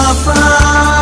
Papa.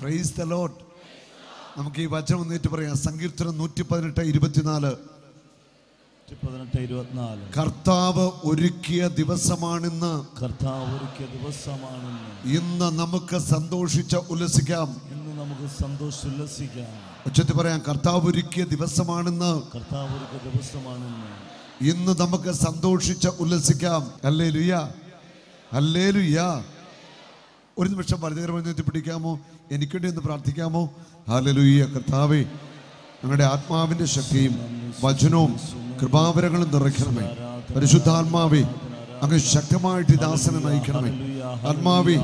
Praise the Lord നമുക്ക് ഈ വചനം ഒന്നേറ്റ് പറയാം. സങ്കീർത്തനം നൂറ്റി പതിനെട്ട് ഇരുപത്തിനാല്. കർത്താവ് ഒരുക്കിയ ദിവസമാണിന്ന്. കർത്താവ് ഒരുക്കിയ ദിവസമാണെന്ന്. ഇന്ന് നമുക്ക് സന്തോഷിച്ച ഉല്ലസിക്കാം. ഇന്ന് നമുക്ക് സന്തോഷിച്ച ഉല്ലസിക്കാം. ഉച്ചത്തിൽ പറയാം കർത്താവ് ഒരുക്കിയ ദിവസമാണിന്ന്. കർത്താവ് ഒരുക്കിയ ദിവസമാണെന്ന്. ഇന്ന് നമുക്ക് സന്തോഷിച്ച് ഉല്ലസിക്കാം. അല്ലേ ലുയാ അല്ലേ ലുയ്യ ഒരു നിമിഷം വലുതേറെ പിടിക്കാമോ എനിക്ക് വേണ്ടി ഒന്ന് പ്രാർത്ഥിക്കാമോ? ഹാലലുയ്യ കർത്താവേ ഞങ്ങളുടെ ആത്മാവിന്റെ ശക്തിയും വചനവും കൃപാവരങ്ങളും നിറയ്ക്കണമേ. പരിശുദ്ധാത്മാവേ അങ്ങ് ശക്തമായിട്ട് ദാസനെ നയിക്കണമേ ആത്മാവി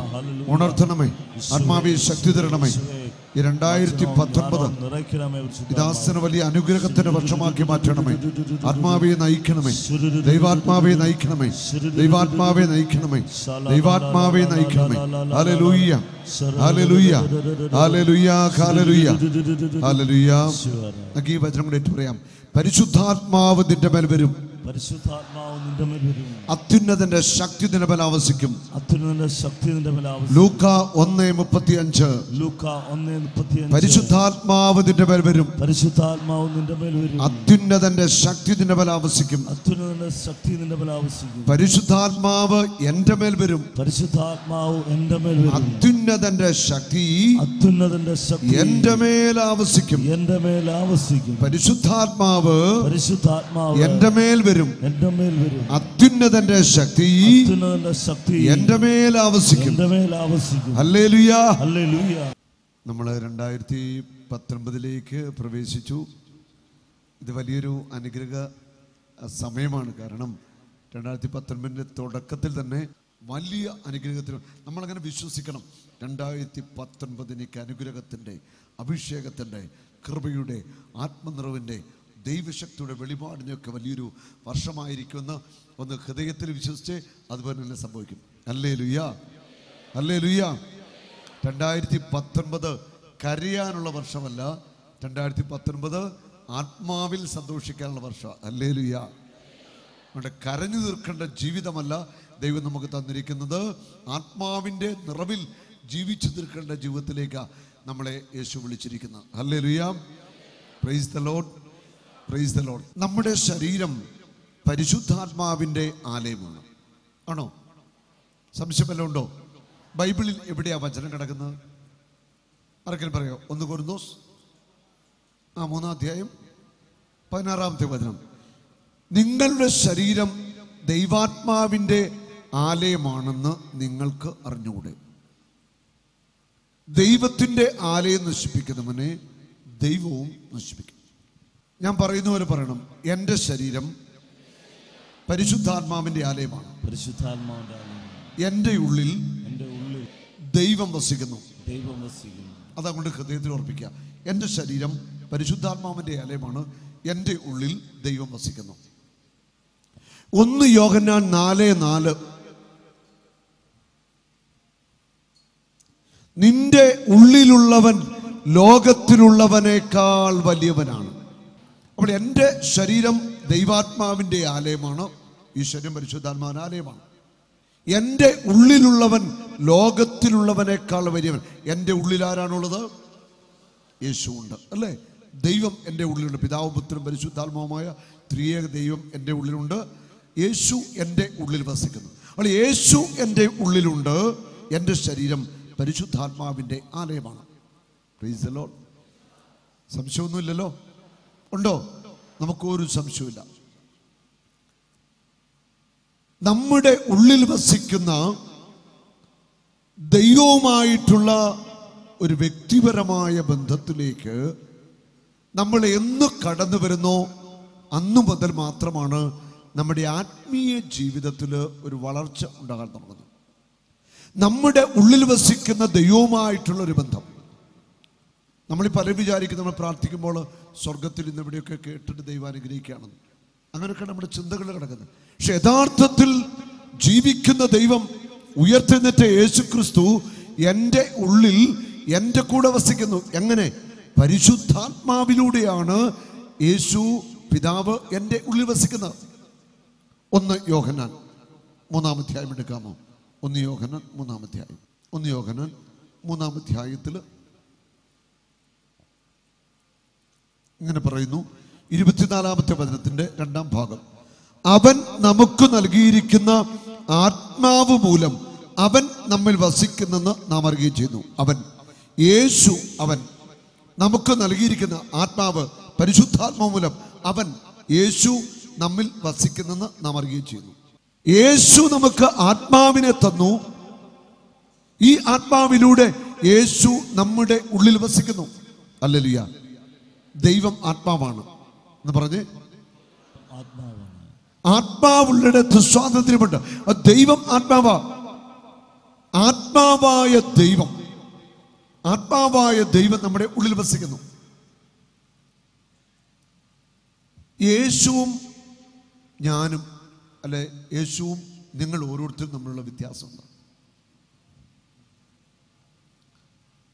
ഉണർത്തണമേ ആത്മാവി ശക്തി തരണമേ ഈ രണ്ടായിരത്തി പത്തൊൻപത് ദാസന് വലിയ അനുഗ്രഹത്തിന്റെ വർഷമാക്കി മാറ്റണമേ ആത്മാവിയെ നയിക്കണമേ ദൈവാത്മാവെ നയിക്കണമേ ദൈവാത്മാവെ നയിക്കണമേ ദൈവാത്മാവെ നയിക്കണമേ ഹല്ലേലൂയ ഹല്ലേലൂയ ലുയ്യ ഹല്ലേലൂയ ഹല്ലേലൂയ നമുക്ക് ഈ വചനം കൂടെ ഏറ്റു പറയാം പരിശുദ്ധാത്മാവ് നിന്റെ മേൽ വരും അത്യുന്നതന്റെ ശക്തി നിന്റെ മേൽ ആവസിക്കും അത്യുന്നതന്റെ ശക്തി നിന്റെ മേൽ ആവശ്യം ലൂക്ക ഒന്ന് മുപ്പത്തി അഞ്ച് ലൂക്ക ഒന്ന് മുപ്പത്തിയഞ്ച്. പരിശുദ്ധാത്മാവ് നിന്റെ മേൽ വരും. പരിശുദ്ധാത്മാവ് നിന്റെ മേൽ വരും. അത്യുന്നതന്റെ ശക്തി നിന്റെ മേൽ ആവസിക്കും അത്യുന്നതന്റെ ശക്തി നിന്റെ മേൽ പരിശുദ്ധാത്മാവ് എന്റെ മേൽ വരും. പരിശുദ്ധാത്മാവ് എന്റെ മേൽ വരും. അത്യുന്നതന്റെ ശക്തി അത്യുന്നതന്റെ ശക്തി എന്റെ മേൽ ആവസിക്കും എന്റെ മേൽ ആവസിക്കും പരിശുദ്ധാത്മാവ് പരിശുദ്ധാത്മാവ് എന്റെ മേൽ വരും. എന്റെ മേൽ വരും. അത്യുന്നതന്റെ ശക്തി എന്റെ മേൽ ആവസിക്കും. എന്റെ മേൽ ആവശ്യിക്കും ഹല്ലേലൂയ. ഹല്ലേലൂയ. നമ്മൾ രണ്ടായിരത്തി പത്തൊൻപതിലേക്ക് പ്രവേശിച്ചു. ഇത് വലിയൊരു അനുഗ്രഹ സമയമാണ്. കാരണം രണ്ടായിരത്തി പത്തൊൻപതിന്റെ തുടക്കത്തിൽ തന്നെ വലിയ അനുഗ്രഹത്തിന് നമ്മളങ്ങനെ വിശ്വസിക്കണം. രണ്ടായിരത്തി പത്തൊൻപതിനേക്ക് അനുഗ്രഹത്തിന്റെ അഭിഷേകത്തിന്റെ കൃപയുടെ ആത്മനിറവിന്റെ ദൈവശക്തിയുടെ വെളിപാടിനൊക്കെ വലിയൊരു വർഷമായിരിക്കുമെന്ന് ഒന്ന് ഹൃദയത്തിൽ വിശ്വസിച്ച് അതുപോലെ തന്നെ സംഭവിക്കും. അല്ലേ ലുയ്യ അല്ലേ ലുയ്യ രണ്ടായിരത്തി പത്തൊൻപത് കരയാനുള്ള വർഷമല്ല. രണ്ടായിരത്തി പത്തൊൻപത് ആത്മാവിൽ സന്തോഷിക്കാനുള്ള വർഷം. അല്ലേ ലുയ്യ അവിടെ കരഞ്ഞു തീർക്കേണ്ട ജീവിതമല്ല ദൈവം നമുക്ക് തന്നിരിക്കുന്നത്. ആത്മാവിന്റെ നിറവിൽ ജീവിച്ചു തീർക്കേണ്ട ജീവിതത്തിലേക്ക് നമ്മളെ യേശു വിളിച്ചിരിക്കുന്നത് അല്ലേ ലുയാം പ്രൈസ് ദ ലോഡ് നമ്മുടെ ശരീരം പരിശുദ്ധാത്മാവിന്റെ ആലയമാണ്. ആണോ? സംശയമല്ല ഉണ്ടോ? ബൈബിളിൽ എവിടെയാ വചനം കിടക്കുന്നത്? ആർക്കെങ്കിലും പറയോ? ഒന്ന് കൊരുന്തോസ്. ആ മൂന്നാം അധ്യായം. പതിനാറാമത്തെ വചനം. നിങ്ങളുടെ ശരീരം ദൈവാത്മാവിന്റെ ആലയമാണെന്ന് നിങ്ങൾക്ക് അറിഞ്ഞുകൂടെ? ദൈവത്തിന്റെ ആലയം നശിപ്പിക്കുന്നവനെ ദൈവവും നശിപ്പിക്കും. ഞാൻ പറയുന്ന പോലെ പറയണം. എന്റെ ശരീരം പരിശുദ്ധാത്മാവിന്റെ ആലയമാണ്. പരിശുദ്ധാത്മാവിന്റെ ആലയം. എന്റെ ഉള്ളിൽ ഉള്ളിൽ ദൈവം വസിക്കുന്നു. ദൈവം വസിക്കുന്നു. അതങ്ങോട്ട് ഹൃദയത്തിൽ ഉറപ്പിക്കുക. എന്റെ ശരീരം പരിശുദ്ധാത്മാവിന്റെ ആലയമാണ്. എന്റെ ഉള്ളിൽ ദൈവം വസിക്കുന്നു. ഒന്ന് യോഹന്നാൻ നാല് നാല്. നിന്റെ ഉള്ളിലുള്ളവൻ ലോകത്തിലുള്ളവനേക്കാൾ വലിയവനാണ്. അപ്പോൾ എന്റെ ശരീരം ദൈവാത്മാവിന്റെ ആലയമാണ്. ഈ ശരീരം പരിശുദ്ധാത്മാവിന്റെ ആലയമാണ്. എന്റെ ഉള്ളിലുള്ളവൻ ലോകത്തിലുള്ളവനേക്കാൾ വലിയവൻ. എന്റെ ഉള്ളിൽ ആരാണുള്ളത്? യേശു ഉണ്ട് അല്ലേ? ദൈവം എന്റെ ഉള്ളിലുണ്ട്. പിതാവും പുത്രനും പരിശുദ്ധാത്മാവുമായ ത്രിയേക ദൈവം എന്റെ ഉള്ളിലുണ്ട്. യേശു എന്റെ ഉള്ളിൽ വസിക്കുന്നു. അപ്പോൾ യേശു എന്റെ ഉള്ളിലുണ്ട്. എന്റെ ശരീരം പരിശുദ്ധാത്മാവിന്റെ ആലയമാണ്. സംശയമൊന്നുമില്ലല്ലോ? ഉണ്ടോ? നമുക്കൊരു സംശയമില്ല നമ്മുടെ ഉള്ളിൽ വസിക്കുന്ന ദൈവവുമായിട്ടുള്ള ഒരു വ്യക്തിപരമായ ബന്ധത്തിലേക്ക് നമ്മൾ എന്ന് കടന്നു വരുന്നോ അന്നു മുതൽ മാത്രമാണ് നമ്മുടെ ആത്മീയ ജീവിതത്തിൽ ഒരു വളർച്ച ഉണ്ടാകാൻ തുടങ്ങുന്നത്. നമ്മുടെ ഉള്ളിൽ വസിക്കുന്ന ദൈവവുമായിട്ടുള്ള ഒരു ബന്ധം. നമ്മൾ പലരും വിചാരിക്കും നമ്മൾ പ്രാർത്ഥിക്കുമ്പോൾ സ്വർഗത്തിൽ നിന്ന് ഇവിടെയൊക്കെ കേട്ടിട്ട് ദൈവം അനുഗ്രഹിക്കുകയാണെന്ന്. അങ്ങനെയൊക്കെ നമ്മുടെ ചിന്തകൾ കിടക്കുന്നത് പക്ഷെ യഥാർത്ഥത്തിൽ ജീവിക്കുന്ന ദൈവം ഉയർത്തെഴുന്നേറ്റ യേശു ക്രിസ്തു എന്റെ ഉള്ളിൽ എന്റെ കൂടെ വസിക്കുന്നു. എങ്ങനെ? പരിശുദ്ധാത്മാവിലൂടെയാണ് യേശു പിതാവ് എന്റെ ഉള്ളിൽ വസിക്കുന്നത്. ഒന്ന് യോഹനാൻ മൂന്നാം അധ്യായം എടുക്കാമോ? ഒന്ന് യോഹനാൻ മൂന്നാം അധ്യായം. ഒന്ന് യോഹനാൻ മൂന്നാം അധ്യായത്തിൽ ഇങ്ങനെ പറയുന്നു. ഇരുപത്തിനാലാമത്തെ വചനത്തിന്റെ രണ്ടാം ഭാഗം. അവൻ നമുക്ക് നൽകിയിരിക്കുന്ന ആത്മാവ് മൂലം അവൻ നമ്മിൽ വസിക്കുന്നെന്ന് നാം അറിയുകയും ചെയ്യുന്നു. അവൻ യേശു അവൻ നമുക്ക് നൽകിയിരിക്കുന്ന ആത്മാവ് പരിശുദ്ധാത്മാവ് മൂലം അവൻ യേശു നമ്മിൽ വസിക്കുന്നെന്ന് നാം അറിയുകയും ചെയ്യുന്നു. യേശു നമുക്ക് ആത്മാവിനെ തന്നു. ഈ ആത്മാവിലൂടെ യേശു നമ്മുടെ ഉള്ളിൽ വസിക്കുന്നു. അല്ലലിയ. ദൈവം ആത്മാവാണ് എന്ന് പറഞ്ഞ് ആത്മാവാണ്. ആത്മാവുള്ളിടത്ത് സ്വാതന്ത്ര്യമുണ്ട്. ദൈവം ആത്മാവാ. ആത്മാവായ ദൈവം. ആത്മാവായ ദൈവം നമ്മുടെ ഉള്ളിൽ വസിക്കുന്നു. യേശുവും ഞാനും അല്ലെ യേശുവും നിങ്ങൾ ഓരോരുത്തരും തമ്മിലുള്ള വ്യത്യാസമുണ്ട്.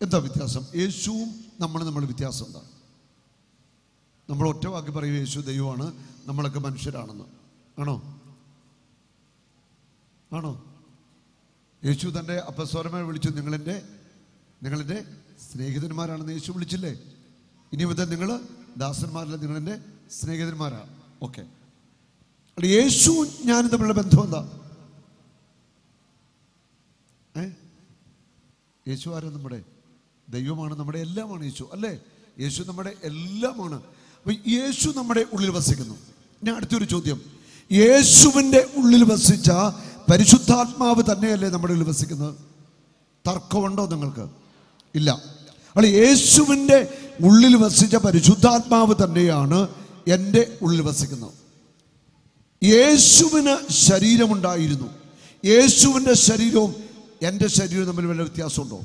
എന്താ വ്യത്യാസം? യേശുവും നമ്മൾ നമ്മൾ വ്യത്യാസം എന്താ നമ്മൾ ഒറ്റ വാക്ക് പറയും യേശു ദൈവമാണ് നമ്മളൊക്കെ മനുഷ്യരാണെന്ന്. ആണോ? ആണോ? യേശു തന്റെ അപ്പസ്വരമായി വിളിച്ചു നിങ്ങളെന്റെ നിങ്ങളെന്റെ സ്നേഹിതന്മാരാണെന്ന് യേശു വിളിച്ചില്ലേ? ഇനി മുതൽ നിങ്ങൾ ദാസന്മാരല്ല നിങ്ങളെന്റെ സ്നേഹിതന്മാരാണ് ഓക്കെ. യേശു ഞാനും തമ്മിലുള്ള ബന്ധം എന്താ? ഏ? യേശു ആരാ നമ്മുടെ? ദൈവമാണ് നമ്മുടെ എല്ലാമാണ് യേശു അല്ലേ? യേശു നമ്മുടെ എല്ലാമാണ്. യേശു നമ്മുടെ ഉള്ളിൽ വസിക്കുന്നു. ഞാൻ അടുത്തൊരു ചോദ്യം. യേശുവിന്റെ ഉള്ളിൽ വസിച്ച പരിശുദ്ധാത്മാവ് തന്നെയല്ലേ നമ്മുടെ ഉള്ളിൽ വസിക്കുന്നത്? തർക്കമുണ്ടോ നിങ്ങൾക്ക്? ഇല്ല. അപ്പോൾ യേശുവിന്റെ ഉള്ളിൽ വസിച്ച പരിശുദ്ധാത്മാവ് തന്നെയാണ് എന്റെ ഉള്ളിൽ വസിക്കുന്നത്. യേശുവിന് ശരീരമുണ്ടായിരുന്നു. യേശുവിന്റെ ശരീരവും എന്റെ ശരീരവും തമ്മിൽ വല്ല വ്യത്യാസമുണ്ടോ?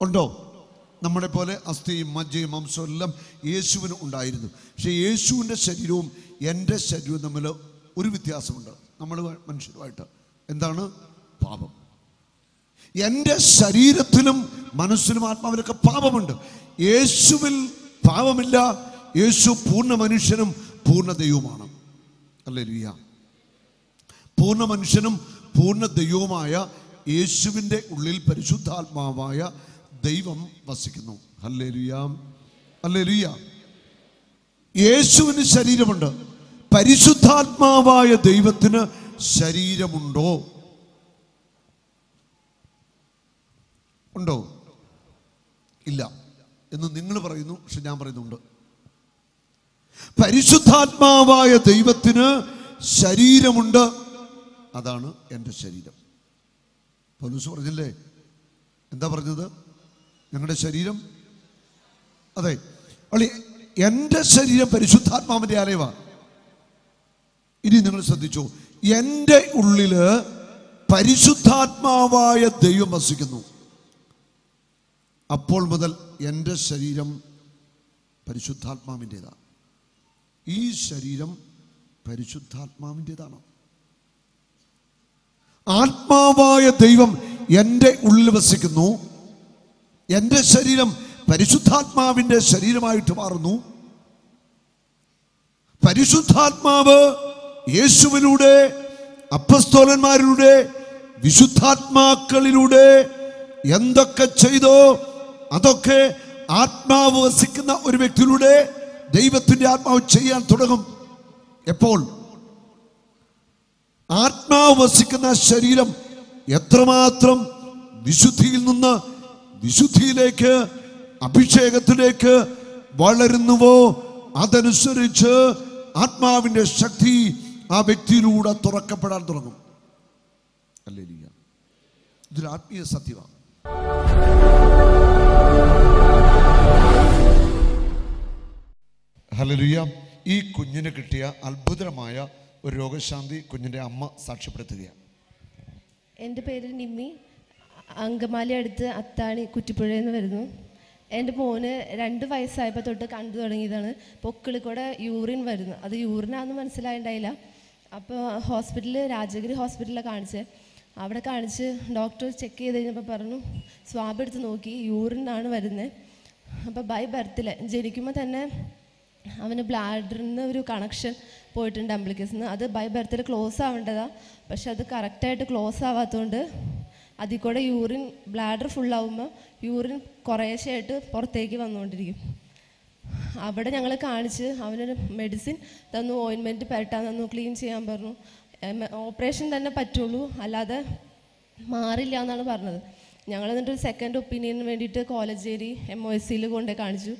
ഉണ്ടോ? നമ്മളെ പോലെ അസ്ഥിയും മജ്ജയും മാംസവും എല്ലാം യേശുവിന് ഉണ്ടായിരുന്നു. പക്ഷേ യേശുവിന്റെ ശരീരവും എന്റെ ശരീരവും തമ്മിൽ ഒരു വ്യത്യാസമുണ്ട്. നമ്മൾ മനുഷ്യരുമായിട്ട്. എന്താണ്? പാപം. എന്റെ ശരീരത്തിലും മനസ്സിലും ആത്മാവിലൊക്കെ പാപമുണ്ട്. യേശുവിൽ പാപമില്ല. യേശു പൂർണ മനുഷ്യനും പൂർണ ദൈവമാണ് അല്ലേ ലിയ പൂർണ മനുഷ്യനും പൂർണ ദൈവവുമായ യേശുവിന്റെ ഉള്ളിൽ പരിശുദ്ധാത്മാവായ ദൈവം വസിക്കുന്നു. അല്ലേ ലുയ യേശുവിന് ശരീരമുണ്ട്. പരിശുദ്ധാത്മാവായ ദൈവത്തിന് ശരീരമുണ്ടോ? ഉണ്ടോ? ഇല്ല. എന്ന് നിങ്ങൾ പറയുന്നു പക്ഷെ ഞാൻ പറയുന്നുണ്ട്. പരിശുദ്ധാത്മാവായ ദൈവത്തിന് ശരീരമുണ്ട്. അതാണ് എന്റെ ശരീരം. പൗലൂസ് പറഞ്ഞില്ലേ? എന്താ പറഞ്ഞത്? ഞങ്ങളുടെ ശരീരം? അതെ. അളി എന്റെ ശരീരം പരിശുദ്ധാത്മാവിന്റെ ആലയമാണ്. ഇനി നിങ്ങൾ ശ്രദ്ധിച്ചു എന്റെ ഉള്ളിൽ പരിശുദ്ധാത്മാവായ ദൈവം വസിക്കുന്നു. അപ്പോൾ മുതൽ എന്റെ ശരീരം പരിശുദ്ധാത്മാവിന്റെതാണ്. ഈ ശരീരം പരിശുദ്ധാത്മാവിന്റെതാണ്. ആത്മാവായ ദൈവം എന്റെ ഉള്ളിൽ വസിക്കുന്നു. എന്റെ ശരീരം പരിശുദ്ധാത്മാവിന്റെ ശരീരമായിട്ട് മാറുന്നു. പരിശുദ്ധാത്മാവ് യേശുവിലൂടെ അപ്പസ്തോലന്മാരിലൂടെ വിശുദ്ധാത്മാക്കളിലൂടെ എന്തൊക്കെ ചെയ്തോ അതൊക്കെ ആത്മാവ് വസിക്കുന്ന ഒരു വ്യക്തിയിലൂടെ ദൈവത്തിന്റെ ആത്മാവ് ചെയ്യാൻ തുടങ്ങും. എപ്പോൾ? ആത്മാവ് വസിക്കുന്ന ശരീരം എത്രമാത്രം വിശുദ്ധിയിൽ നിന്ന് വിശുദ്ധിയിലേക്ക് അഭിഷേകത്തിലേക്ക് വളരുന്നുവോ? അതനുസരിച്ച് ആത്മാവിന്റെ ശക്തി ആ വ്യക്തിയിലൂടെ തുറക്കപ്പെടാൻ തുടങ്ങും. അല്ലേ ഇതൊരു ആത്മീയ സത്യമാണ്. ഹലലുയ ഈ കുഞ്ഞിന് കിട്ടിയ അത്ഭുതമായ ഒരു രോഗശാന്തി കുഞ്ഞിന്റെ അമ്മ സാക്ഷ്യപ്പെടുത്തുകയാണ്. എന്റെ പേര് നിമ്മി. അങ്കമാലി അടുത്ത് അത്താണി കുറ്റിപ്പുഴയിൽ നിന്ന് വരുന്നു. എന്റെ മോന് രണ്ട് വയസ്സായപ്പോൾ തൊട്ട് കണ്ടു തുടങ്ങിയതാണ്. പൊക്കിളിൽ കൂടെ യൂറിൻ വരുന്നു. അത് യൂറിനാണെന്ന് മനസ്സിലായിണ്ടായില്ല. അപ്പോൾ ഹോസ്പിറ്റലിൽ രാജഗിരി ഹോസ്പിറ്റലിലാണ് കാണിച്ചത്. അവിടെ കാണിച്ച് ഡോക്ടർ ചെക്ക് ചെയ്ത് കഴിഞ്ഞപ്പോൾ പറഞ്ഞു സ്വാബ് എടുത്ത് നോക്കി യൂറിനാണ് വരുന്നത് അപ്പോൾ ബൈ ബർത്തിൽ ജനിക്കുമ്പോൾ തന്നെ അവന് ബ്ലാഡറിന് ഒരു കണക്ഷൻ പോയിട്ടുണ്ട് അംബ്ലിക്കസിൽ നിന്ന് അത് ബൈ ബർത്തിൽ ക്ലോസ് ആവേണ്ടതാണ്. പക്ഷെ അത് കറക്റ്റായിട്ട് ക്ലോസ് ആവാത്തതുകൊണ്ട് അതിൽ കൂടെ യൂറിൻ ബ്ലാഡർ ഫുള്ളാവുമ്പോൾ യൂറിൻ കുറേശ്ശെയായിട്ട് പുറത്തേക്ക് വന്നുകൊണ്ടിരിക്കും അവിടെ ഞങ്ങൾ കാണിച്ച് അവനൊരു മെഡിസിൻ തന്നു ഓയിൻമെന്റ് പരട്ടാൻ തന്നു ക്ലീൻ ചെയ്യാൻ പറഞ്ഞു. ഓപ്പറേഷൻ തന്നെ പറ്റുള്ളൂ അല്ലാതെ മാറില്ല എന്നാണ് പറഞ്ഞത്. ഞങ്ങൾ എന്നിട്ട് ഒരു സെക്കൻഡ് ഒപ്പീനിയന് വേണ്ടിയിട്ട് കോളേജേരി എം ഒ എസ് സിയിൽ കൊണ്ടുപോയി കാണിച്ചു.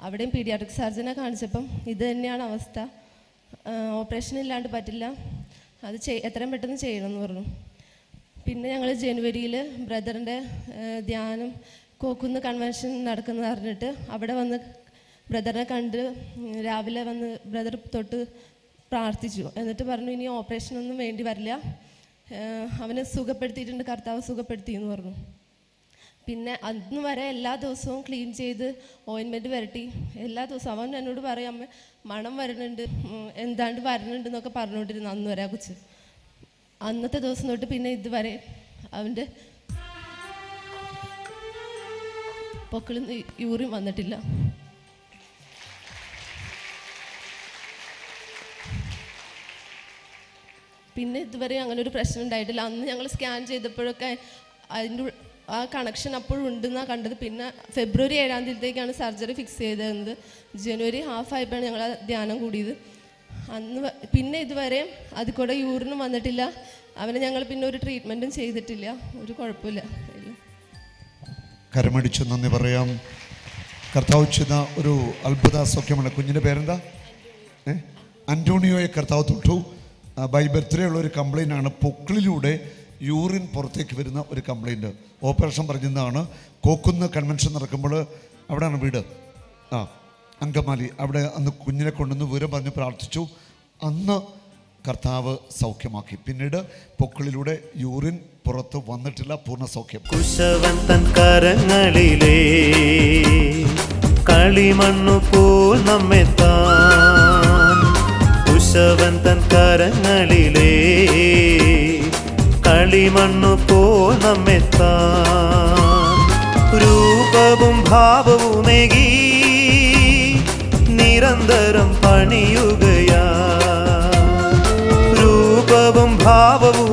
അവിടെയും പീഡിയാട്രിക് സർജനെ കാണിച്ചപ്പം ഇത് തന്നെയാണ് അവസ്ഥ. ഓപ്പറേഷൻ ഇല്ലാണ്ട് പറ്റില്ല. അത് എത്രയും പെട്ടെന്ന് ചെയ്യണമെന്ന് പറഞ്ഞു. പിന്നെ ഞങ്ങൾ ജനുവരിയിൽ ബ്രദറിന്റെ ധ്യാനം കോക്കുന്ന് കൺവെൻഷൻ നടക്കുന്നത് അറിഞ്ഞിട്ട് അവിടെ വന്ന് ബ്രദറിനെ കണ്ട് രാവിലെ വന്ന് ബ്രദർ തൊട്ട് പ്രാർത്ഥിച്ചു. എന്നിട്ട് പറഞ്ഞു ഇനി ഓപ്പറേഷനൊന്നും വേണ്ടി വരില്ല. അവനെ സുഖപ്പെടുത്തിയിട്ടുണ്ട് കർത്താവ് സുഖപ്പെടുത്തി എന്ന് പറഞ്ഞു. പിന്നെ അന്ന് വരെ എല്ലാ ദിവസവും ക്ലീൻ ചെയ്ത് ഓയിൻമെന്റ് വരട്ടി. എല്ലാ ദിവസവും അവൻ എന്നോട് പറയും അമ്മ മണം വരുന്നുണ്ട് എന്താണ്ട് വരുന്നുണ്ട് എന്നൊക്കെ പറഞ്ഞുകൊണ്ടിരുന്നു അന്ന് വരെ ആ കൊച്ച്. അന്നത്തെ ദിവസം തൊട്ട് പിന്നെ ഇതുവരെ അവന്റെ പൊക്കളിൽ നിന്ന് യൂറിൻ വന്നിട്ടില്ല. പിന്നെ ഇതുവരെ അങ്ങനെ ഒരു പ്രശ്നം ഉണ്ടായിട്ടില്ല. അന്ന് ഞങ്ങൾ സ്കാൻ ചെയ്തപ്പോഴൊക്കെ അതിന്റെ ആ കണക്ഷൻ അപ്പോഴും ഉണ്ടെന്നാണ് കണ്ടത്. പിന്നെ ഫെബ്രുവരി ഏഴാം തീയതിയിലേക്കാണ് സർജറി ഫിക്സ് ചെയ്തത്. ജനുവരി ഹാഫ് ആയപ്പോഴാണ് ഞങ്ങൾ ധ്യാനം കൂടിയത്. അന്ന് പിന്നെ ഇതുവരെ അത് കൂടെ യൂറിനും വന്നിട്ടില്ല. അവനെ ഞങ്ങൾ പിന്നെ ഒരു ട്രീറ്റ്മെന്റും ചെയ്തിട്ടില്ല. ഒരു കുഴപ്പമില്ല. കരമടിച്ചു നന്ദി പറയാം. കർത്താവ് ചെയ്ത ഒരു അത്ഭുത സൗഖ്യമാണ്. കുഞ്ഞിന്റെ പേരെന്താ? ഏ? അന്റോണിയോയെ കർത്താവ് തൊട്ടു. ബൈ ബർത്ത്ഡേ ഉള്ള ഒരു കംപ്ലൈന്റ് ആണ്. പൊക്കിളിലൂടെ യൂറിൻ പുറത്തേക്ക് വരുന്ന ഒരു കംപ്ലൈന്റ് ഓപ്പറേഷൻ പറഞ്ഞതാണ് കോക്കുന്ന് കൺവെൻഷൻ നടക്കുമ്പോൾ അവിടെയാണ് വീട്. ആ അങ്കമാലി അവിടെ അന്ന് കുഞ്ഞിനെ കൊണ്ടുവന്ന് വിവരം പറഞ്ഞ് പ്രാർത്ഥിച്ചു. അന്ന് കർത്താവ് സൗഖ്യമാക്കി. പിന്നീട് പൊക്കളിലൂടെ യൂറിൻ പുറത്ത് വന്നിട്ടില്ല പൂർണ സൗഖ്യം. കുശവൻ തൻ കരങ്ങളിലേ കളിമണ്ണു പോൽ നമ്മെ കുശവൻ തൻ കരങ്ങളിലേ കളിമണ്ണു പോൽ നമ്മെ രൂപവും ഭാവവുമേകി നിരന്തരം പണിയുകയാ. രൂപവും ഭാവവും